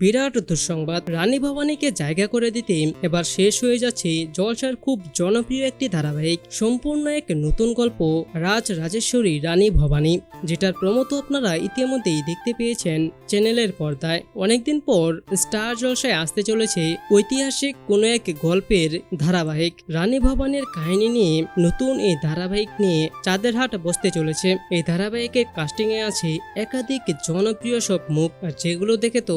বিরাট দুঃসংবাদ। রানী ভবানীকে জায়গা করে দিতে এবার শেষ হয়ে যাচ্ছে জলসার খুব জনপ্রিয় একটি ধারাবাহিক। সম্পূর্ণ এক নতুন গল্প, রাজ রাজেশ্বরী রানী ভবানী, যেটার প্রমোত আপনারা ইতিমধ্যেই দেখতে পেয়েছেন চ্যানেলের পর্দায়। অনেকদিন পর স্টার জলসায় আসতে চলেছে ঐতিহাসিক কোনো এক গল্পের ধারাবাহিক। রানী ভবানীর কাহিনী নিয়ে নতুন এই ধারাবাহিক নিয়ে চাঁদের হাট বসতে চলেছে। এই ধারাবাহিকের কাস্টিং এ আছে একাধিক জনপ্রিয় সব মুখ যেগুলো দেখে তো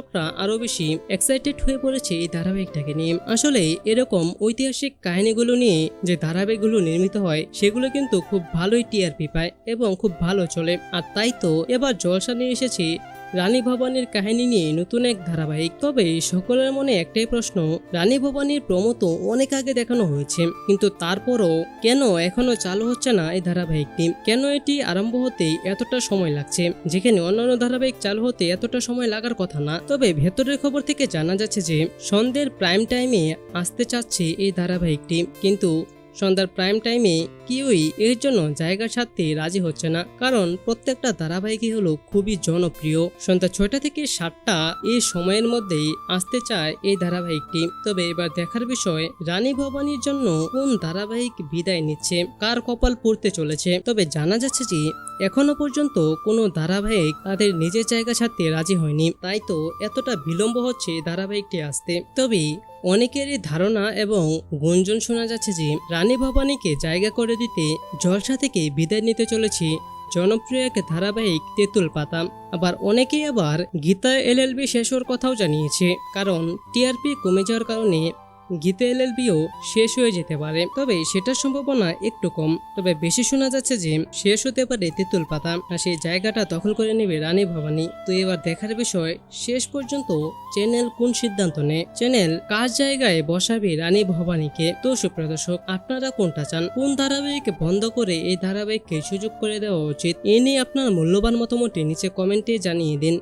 দর্শকরা আরও বেশি এক্সাইটেড হয়ে পড়েছে এই ধারাবাহিকটাকে নিয়ে। আসলে এরকম ঐতিহাসিক কাহিনীগুলো নিয়ে যে ধারাবাহিকগুলো নির্মিত হয়, সেগুলো কিন্তু খুব ভালোই টিআরপি পায় এবং খুব ভালো চলে। আর তাই তো এবার জলসা নিয়ে এসেছে রানী ভবানীর কাহিনী নিয়ে নতুন এক ধারাবাহিক। তবে সকলের মনে একটাই প্রশ্ন, রানী ভবানীর প্রমো তো অনেক আগে দেখানো হয়েছে, কিন্তু তারপরও কেন এখনও চালু হচ্ছে না এই ধারাবাহিকটি? কেন এটি আরম্ভ হতে এতটা সময় লাগছে? যেখানে অন্যান্য ধারাবাহিক চালু হতে এতটা সময় লাগার কথা না। তবে ভেতরের খবর থেকে জানা যাচ্ছে যে, সন্ধ্যের প্রাইম টাইমে আসতে চাচ্ছে এই ধারাবাহিকটি। কিন্তু সন্ধ্যার প্রাইম টাইমে কেউই এর জন্য জায়গা ছাড়তে রাজি হচ্ছে না, কারণ প্রত্যেকটা ধারাবাহিকই হলো খুবই জনপ্রিয়। সন্ধ্যা ছয়টা থেকে সাতটা এই সময়ের মধ্যেই আসতে চায় এই ধারাবাহিকটি তবে এবার দেখার বিষয়, রানী ভবানীর জন্য কোন ধারাবাহিক বিদায় নিচ্ছে, কার কপাল পড়তে চলেছে? তবে জানা যাচ্ছে যে, এখনও পর্যন্ত কোনো ধারাবাহিক তাদের নিজের জায়গা ছাড়তে রাজি হয়নি। তাই তো এতটা বিলম্ব হচ্ছে ধারাবাহিকটি আসতে। তবে অনেকেরই ধারণা এবং গুঞ্জন শোনা যাচ্ছে যে, রানী ভবানীকে জায়গা করে দিতে জলসা থেকে বিদায় নিতে চলেছি। জনপ্রিয় এক ধারাবাহিক তেঁতুল পাতা। আবার অনেকেই আবার গীতা এলএলবি শেষ হওয়ার কথাও জানিয়েছে। কারণ টিআরপি কমে যাওয়ার কারণে গীতা এলএলবিও শেষ হয়ে যেতে পারে। তবে সেটার সম্ভাবনা একটু কম। তবে বেশি শোনা যাচ্ছে যে, শেষ হতে পারে তেঁতুল পাতা। আর সেই জায়গাটা দখল করে নেবে রানী ভবানী। তো এবার দেখার বিষয়, শেষ পর্যন্ত চ্যানেল কোন সিদ্ধান্ত নেয়? চ্যানেল কার জায়গায় বসাবে রানী ভবানীকে? তো সুপ্রদর্শক আপনারা কোনটা চান? কোন ধারাবাহিক বন্ধ করে এই ধারাবাহিককে সুযোগ করে দেওয়া উচিত? এ নিয়ে আপনার মূল্যবান মতামতটি নিচে কমেন্টে জানিয়ে দিন।